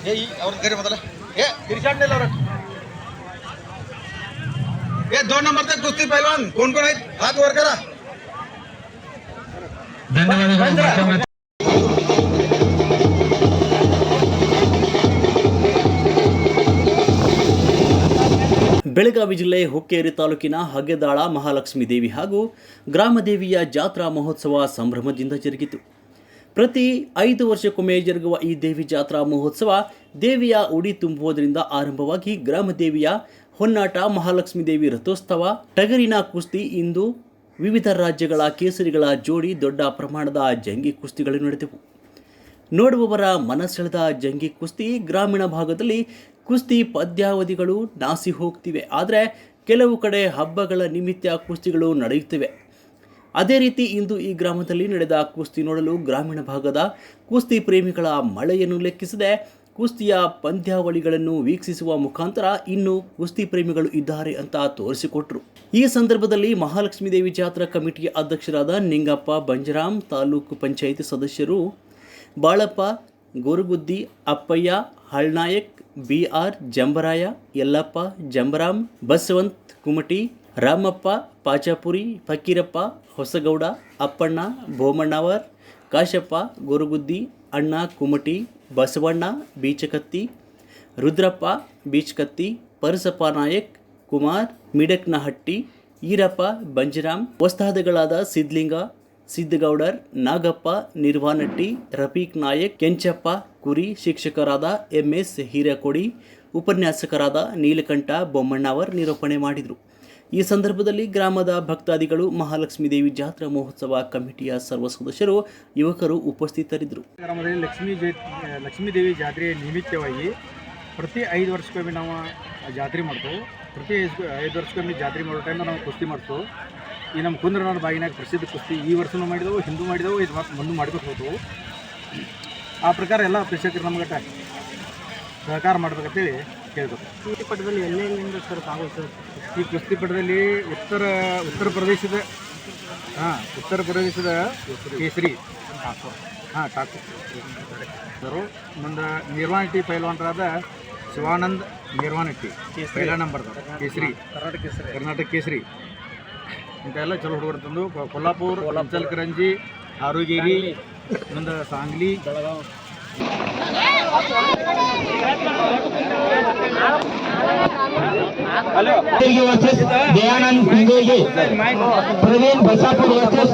ए और घरी बदला ए तिरशाट नेल और ए दोन नंबर तक कुस्ती पहलवान कोण कोण आहेत हात वर करा ಧನ್ಯವಾದಗಳು ಮಾಧ್ಯಮ ಬೆಳಗಾವಿ ಜಿಲ್ಲೆ ಹುಕ್ಕೇರಿ ತಾಲೂಕಿನ ಹಗೆದಾಳ ಮಹಾಲಕ್ಷ್ಮೀ ದೇವಿ ಹಾಗೂ ಗ್ರಾಮದೇವಿಯ ಜಾತ್ರಾ ಮಹೋತ್ಸವ ಸಂಭ್ರಮದಿಂದ ಜರುಗಿತು ಪ್ರತಿ ಐದು ವರ್ಷಕ್ಕೊಮ್ಮೆ ಜರುಗುವ ಈ ದೇವಿ ಜಾತ್ರಾ ಮಹೋತ್ಸವ ದೇವಿಯ ಉಡಿ ತುಂಬುವುದರಿಂದ ಆರಂಭವಾಗಿ ಗ್ರಾಮದೇವಿಯ ಹೊನ್ನಾಟ ಮಹಾಲಕ್ಷ್ಮೀ ದೇವಿ ರಥೋತ್ಸವ, ಟಗರಿನ ಕುಸ್ತಿ ಇಂದು ವಿವಿಧ ರಾಜ್ಯಗಳ ಕೇಸರಿಗಳ ಜೋಡಿ ದೊಡ್ಡ ಪ್ರಮಾಣದ ಜಂಗಿ ಕುಸ್ತಿಗಳು ನಡೆದವು. ನೋಡುವವರ ಮನಸೆಳೆದ ಜಂಗಿ ಕುಸ್ತಿ ಗ್ರಾಮೀಣ ಭಾಗದಲ್ಲಿ ಕುಸ್ತಿ ಪದ್ಯಾವಧಿಗಳು ನಾಸಿ ಹೋಗ್ತಿವೆ. ಆದರೆ ಕೆಲವು ಕಡೆ ಹಬ್ಬಗಳ ನಿಮಿತ್ತ ಕುಸ್ತಿಗಳು ನಡೆಯುತ್ತಿವೆ. ಅದೇ ರೀತಿ ಇಂದು ಈ ಗ್ರಾಮದಲ್ಲಿ ನಡೆದ ಕುಸ್ತಿ ನೋಡಲು ಗ್ರಾಮೀಣ ಭಾಗದ ಕುಸ್ತಿ ಪ್ರೇಮಿಗಳ ಮಳೆಯನ್ನು ಲೆಕ್ಕಿಸದೆ ಕುಸ್ತಿಯ ಪಂದ್ಯಾವಳಿಗಳನ್ನು ವೀಕ್ಷಿಸುವ ಮುಖಾಂತರ ಇನ್ನು ಕುಸ್ತಿ ಪ್ರೇಮಿಗಳು ಇದ್ದಾರೆ ಅಂತ ತೋರಿಸಿಕೊಟ್ರು. ಈ ಸಂದರ್ಭದಲ್ಲಿ ಮಹಾಲಕ್ಷ್ಮೀ ದೇವಿ ಜಾತ್ರಾ ಕಮಿಟಿಯ ಅಧ್ಯಕ್ಷರಾದ ನಿಂಗಪ್ಪ ಬಂಜರಾಮ್, ತಾಲೂಕು ಪಂಚಾಯಿತಿ ಸದಸ್ಯರು ಬಾಳಪ್ಪ, ಗುರುಗುದ್ದಿ, ಅಪ್ಪಯ್ಯ, ಹಳ್ನಾಯಕ್ ಬಿ ಆರ್ ಜಂಬರಾಯ, ಯಲ್ಲಪ್ಪ, ಜಂಬರಾಮ್, ಬಸವಂತ್, ಕುಮಟಿ ರಾಮಪ್ಪ, ಪಾಚಾಪುರಿ, ಫಕೀರಪ್ಪ, ಹೊಸಗೌಡ, ಅಪ್ಪಣ್ಣ, ಭೋಮಣ್ಣವರ್, ಕಾಶಪ್ಪ, ಗೊರಗುದ್ದಿ, ಅಣ್ಣ, ಕುಮಟಿ, ಬಸವಣ್ಣ, ಬೀಚಕತ್ತಿ, ರುದ್ರಪ್ಪ, ಬೀಚಕತ್ತಿ, ಪರಸಪ್ಪ ನಾಯಕ್, ಕುಮಾರ್, ಮಿಡಕ್ನಹಟ್ಟಿ, ಈರಪ್ಪ, ಬಂಜರಾಮ್ ವಸ್ತಾದಗಳಾದ ಸಿದ್ಲಿಂಗ ಸಿದ್ದಗೌಡರ್ ನಾಗಪ್ಪ, ನಿರ್ವಾನಟ್ಟಿ, ರಫೀಕ್ ನಾಯಕ್, ಕೆಂಚಪ್ಪ, ಕುರಿ ಶಿಕ್ಷಕರಾದ ಎಂಎಸ್ ಹೀರಕೊಡಿ, ಉಪನ್ಯಾಸಕರಾದ ನೀಲಕಂಠ, ಬೊಮ್ಮಣ್ಣವರ್ ನಿರೂಪಣೆ ಮಾಡಿದರು. ಈ ಸಂದರ್ಭದಲ್ಲಿ ಗ್ರಾಮದ ಭಕ್ತಾದಿಗಳು ಮಹಾಲಕ್ಷ್ಮೀ ದೇವಿ ಜಾತ್ರಾ ಮಹೋತ್ಸವ ಕಮಿಟಿಯ ಸರ್ವ ಸದಸ್ಯರು, ಯುವಕರು ಉಪಸ್ಥಿತರಿದ್ದರು. ಗ್ರಾಮದಲ್ಲಿ ಲಕ್ಷ್ಮೀ ಜಯ, ಲಕ್ಷ್ಮೀ ದೇವಿ ಜಾತ್ರೆ ನಿಮಿತ್ತವಾಗಿ ಪ್ರತಿ ಐದು ವರ್ಷಕ್ಕೊಮ್ಮೆ ನಾವು ಜಾತ್ರೆ ಮಾಡ್ತೇವೆ. ಪ್ರತಿ ಐದು ವರ್ಷಕ್ಕೊಮ್ಮೆ ಜಾತ್ರೆ ಮಾಡೋ ಟೈಮ್ ನಾವು ಕುಸ್ತಿ ಮಾಡ್ತೇವೆ. ಈ ನಮ್ಮ ಕುಂದ್ರನಾಡ ಬಾಗಿನಾಗ ಪ್ರಸಿದ್ಧ ಕುಸ್ತಿ ಈ ವರ್ಷನೂ ಮಾಡಿದೆವು, ಹಿಂದೂ ಮಾಡಿದೆವು, ಇದು ಮತ್ತೆ ಮುಂದೆ ಮಾಡ್ಬೇಕು ಹೋದವು ಆ ಪ್ರಕಾರ ಎಲ್ಲ ಪ್ರೇಕ್ಷಕರು ನಮ್ಗೆ ಸಹಕಾರ ಮಾಡ್ಬೇಕಂತೇಳಿ ಕೇಳ್ಬೇಕು. ಕುಸ್ತಿ ಪಟದಲ್ಲಿ ಎಲ್ಲೆಲ್ಲಿಂದ ಸರ್ ಈ ಕುಸ್ತಿ ಪಟದಲ್ಲಿ ಉತ್ತರ ಉತ್ತರ ಪ್ರದೇಶದ ಹಾಂ ಉತ್ತರ ಪ್ರದೇಶದ ಕೇಸರಿ. ಹಾಂ ಠಾಕೂರ್. ಒಂದು ಮುಂದೆ ನಿರ್ವಾಣಿಟಿ ಪೈಲ್ವಾನರಾದ ಶಿವಾನಂದ್ ನಿರ್ವಾಣಟ್ಟಿ ಪೈಲ ನಂಬರ್ ಕೇಸರಿ. ಕರ್ನಾಟಕ ಕೇಸರಿ. ಕರ್ನಾಟಕ ಕೇಸರಿ. ಇಂಥೆಲ್ಲ ಚಲೋ ಹುಡುಗರು ತಂದು ಕೊಲ್ಲಾಪುರ ಕೊಲ್ಲಾಪುರ್. ಕರಂಜಿ ಆರೋಗ್ಯಗಿ ಮುಂದೆ Sangli. Versus Dayanand Praveen Basapur versus